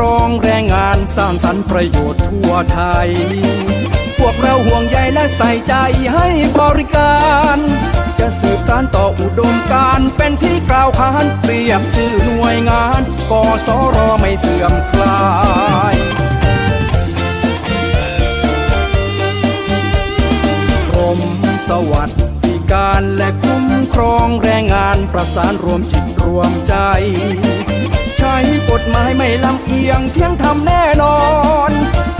ครองแรงงานสร้างสรรค์ประโยชน์ทั่วไทย พวกเราห่วงใยและใส่ใจให้บริการ จะสืบสานต่ออุดมการเป็นที่กล่าวขานเปรียบชื่อหน่วยงานกสรไม่เสื่อมคลายกรมสวัสดิการและคุ้มครองแรงงานประสานรวมจิตรวมใจ กฎหมายไม่ลำเอียงเที่ยงธรรมแน่นอน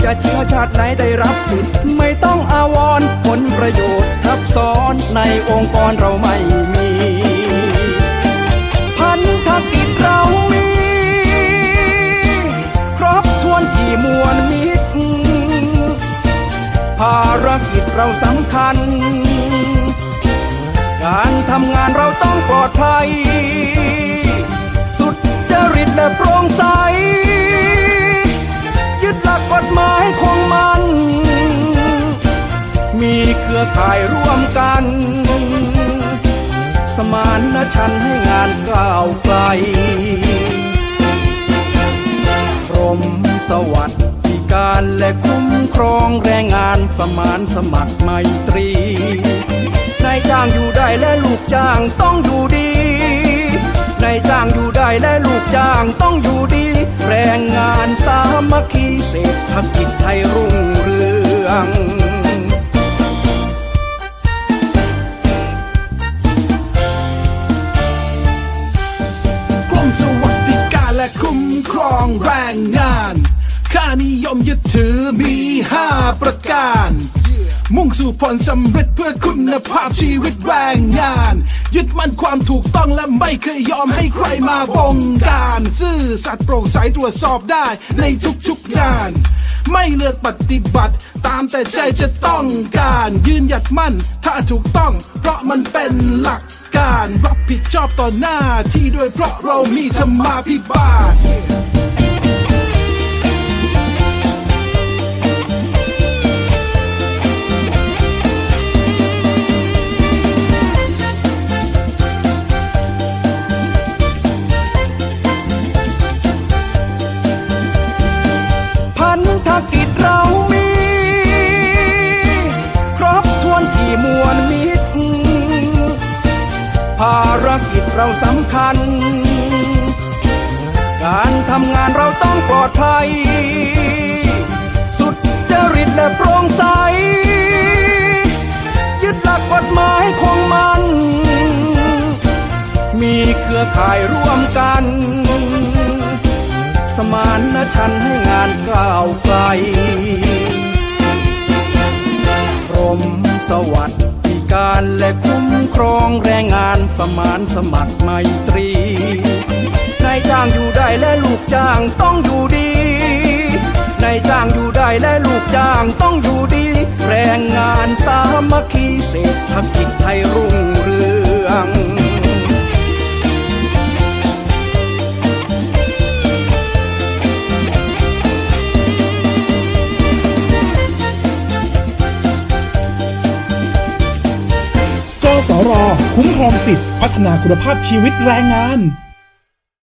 จะเชื้อชาติไหนได้รับสิทธิ์ไม่ต้องอาวรณ์ผลประโยชน์ทับซ้อนในองค์กรเราไม่มี พันธกิจเรามีครบถ้วนที่มวลมิตรภารกิจเราสำคัญ การทำงานเราต้องปลอดภัย ริตและโปร่งใส ยึดหลักกฎหมายคงมัน มีเครือข่ายร่วมกัน สมานฉันให้งานก้าวไกลกรมสวัสดิการและคุ้มครองแรงงานสมานสมัครไมตรีนายจ้างอยู่ได้และลูกจ้างต้องอยู่ดี เศรษฐกิจไทยรุ่งเรืองกรมสวัสดิการและคุ้มครองแรงงาน ค่านิยมยึดถือมี 5 ประการมุ่งสู่ผลสำเร็จเพื่อคุณภาพชีวิตแรงงาน ยึดมั่นความถูกต้องและไม่เคยยอมให้ใครมาบงการ ซื่อสัตย์โปร่งใสตรวจสอบได้ในทุกๆงาน ไม่เลือกปฏิบัติ ตามแต่ใจจะต้องการยืนหยัดมั่น ถ้าถูกต้อง เพราะมันเป็นหลักการรับผิดชอบต่อหน้าที่ด้วยเพราะเรามีธรรมาพิบาล เราสำคัญ การทำงานเราต้องปลอดภัย สุดจริตและโปร่งใส ยึดหลักกฎหมายคงมัน มีเครือข่ายร่วมกัน สมานฉันให้งานก้าวไกลกรมสวัสดิ การและคุ้มครองแรงงานสมานสมัครไมตรี นายจ้างอยู่ได้และลูกจ้างต้องอยู่ดี นายจ้างอยู่ได้และลูกจ้างต้องอยู่ดี แรงงานสามัคคีเศรษฐกิจไทยรุ่งเรือง ร คุ้มครองสิทธิพัฒนาคุณภาพชีวิตแรงงาน